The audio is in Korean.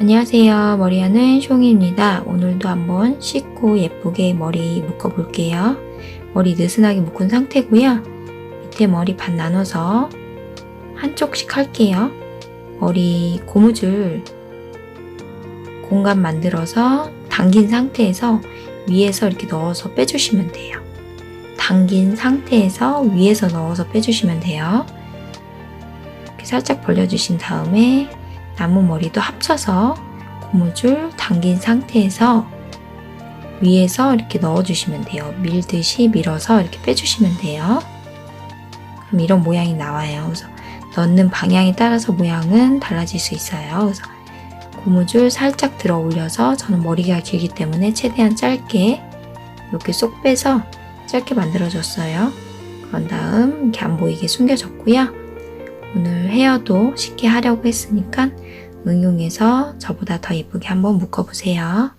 안녕하세요. 머리하는 숑입니다. 오늘도 한번 씻고 예쁘게 머리 묶어볼게요. 머리 느슨하게 묶은 상태고요. 밑에 머리 반 나눠서 한쪽씩 할게요. 머리 고무줄 공간 만들어서 당긴 상태에서 위에서 이렇게 넣어서 빼주시면 돼요. 당긴 상태에서 위에서 넣어서 빼주시면 돼요. 이렇게 살짝 벌려주신 다음에 남은 머리도 합쳐서 고무줄 당긴 상태에서 위에서 이렇게 넣어주시면 돼요. 밀듯이 밀어서 이렇게 빼주시면 돼요. 그럼 이런 모양이 나와요. 그래서 넣는 방향에 따라서 모양은 달라질 수 있어요. 그래서 고무줄 살짝 들어 올려서 저는 머리가 길기 때문에 최대한 짧게 이렇게 쏙 빼서 짧게 만들어줬어요. 그런 다음 이렇게 안 보이게 숨겨줬고요. 오늘 헤어도 쉽게 하려고 했으니까 응용해서 저보다 더 예쁘게 한번 묶어보세요.